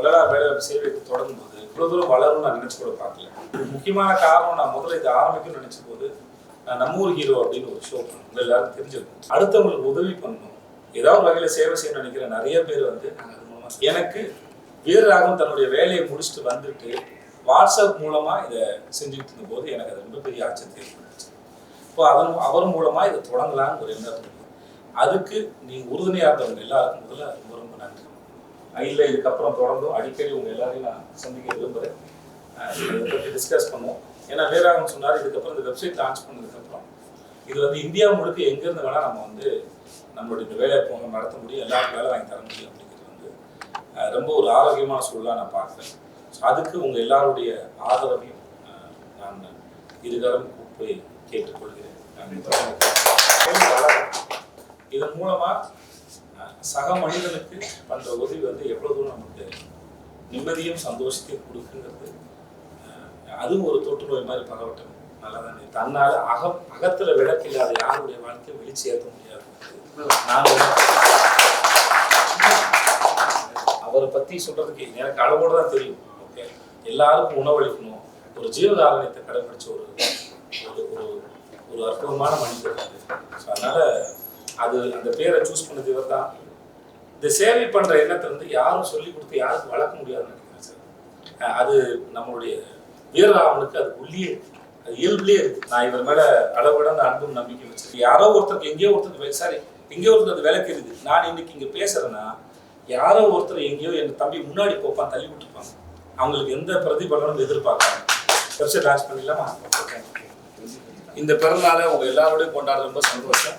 வருடங்களா வேலை சேவை தொடங்கும் போது இவ்வளவு தூரம் வளரும்னு நான் நினைச்சு கூட பார்க்கல. முக்கியமான காரணம் நான் முதல்ல இதை ஆரம்பிக்கணும்னு நினைச்ச போது நான் நம்ம ஊர் ஹீரோ அப்படின்னு ஒரு ஷோ பண்ணணும் எல்லாரும் தெரிஞ்சிருக்கும். அடுத்தவங்களுக்கு உதவி பண்ணணும். ஏதாவது வகையில சேவை செய்யணும்னு நினைக்கிற நிறைய பேர் வந்து அது மூலமாக எனக்கு வீரராகவும் தன்னுடைய வேலையை முடிச்சுட்டு வந்துட்டு வாட்ஸ்அப் மூலமா இதை செஞ்சுட்டு இருந்தபோது எனக்கு அது ரொம்ப பெரிய ஆச்சரியத்தை ஏற்பட்டுச்சு இப்போ அதன் அவர் மூலமா இதை தொடங்கலாம்னு ஒரு எண்ணம் அதுக்கு நீங்கள் உறுதுணையாக இருந்தவங்க எல்லாருக்கும் முதல்ல ரொம்ப ரொம்ப நன்றி. இல்லை இதுக்கப்புறம் தொடர்ந்தும் அடிக்கடி உங்க எல்லாரையும் நான் சந்திக்க விரும்புகிறேன் இதை பற்றி டிஸ்கஸ் பண்ணுவோம். ஏன்னா வேறாகவன் சொன்னார் இதுக்கப்புறம் இந்த வெப்சைட் லான்ச் பண்ணதுக்கப்புறம். இது வந்து இந்தியா முழுக்க எங்கேருந்து வேணால் நம்ம வந்து நம்மளுடைய இந்த வேலையை போக நடத்த முடியும் எல்லாருக்கும் வேலை வாங்கி தர முடியும் அப்படிங்கிறது வந்து ரொம்ப ஒரு ஆரோக்கியமான சூழலாக நான் பார்க்குறேன். ஸோ அதுக்கு உங்கள் எல்லாருடைய ஆதரவையும் நான் இருகரம் போய் கேட்டுக்கொள்கிறேன். இதன் மூலமாக சக மனிதனுக்கு பண்ணுற உதவி வந்து எவ்வளவு தூரம் நமக்கு நிம்மதியும் சந்தோஷத்தையும் கொடுக்குங்கிறது அதுவும் ஒரு தொற்று நோய் மாதிரி பரவட்டும். நல்லதானே. தன்னால அகம் விளக்கு விளக்கில்லாத யாருடைய வாழ்க்கையை வெளிச்சு ஏற்ற முடியாது அவரை பற்றி சொல்றதுக்கு எனக்கு அளவோடு தான் தெரியும். ஓகே? எல்லாருக்கும் உணவளிக்கணும். ஒரு ஜீவதாரணத்தை கடைபிடிச்ச ஒரு ஒரு ஒரு ஒரு அற்புதமான மனிதர். அது ஸோ அதனால் அது அந்த பேரை சூஸ் பண்ணது இவர் தான் இந்த சேவை பண்ற எண்ணத்தை வந்து யாரும் சொல்லி கொடுத்து யாருக்கும் வளர்க்க முடியாதுன்னு நினைக்கிறேன் சார். அது நம்மளுடைய வீரராமனுக்கு அது உள்ளே அது இயல்புலயே இருக்கு. நான் இவர் மேல அளவிட அன்பும் நம்பிக்கை வச்சிருக்கேன். யாரோ ஒருத்தருக்கு எங்கேயோ ஒருத்தருக்கு சாரி எங்கேயோ ஒருத்தர் அது விளக்கு இருக்குது. நான் இன்னைக்கு இங்க பேசுறேன்னா யாரோ ஒருத்தர் எங்கேயோ என் தம்பி முன்னாடி போப்பான் தள்ளி விட்டுருப்பாங்க அவங்களுக்கு எந்த பிரதிபலனும் எதிர்பார்க்காங்க வெப்சைட் லான்ச் பண்ணிடலாமா? இந்த பிறந்தநாளை உங்க எல்லாரோடையும் கொண்டாடுற ரொம்ப சந்தோஷம்.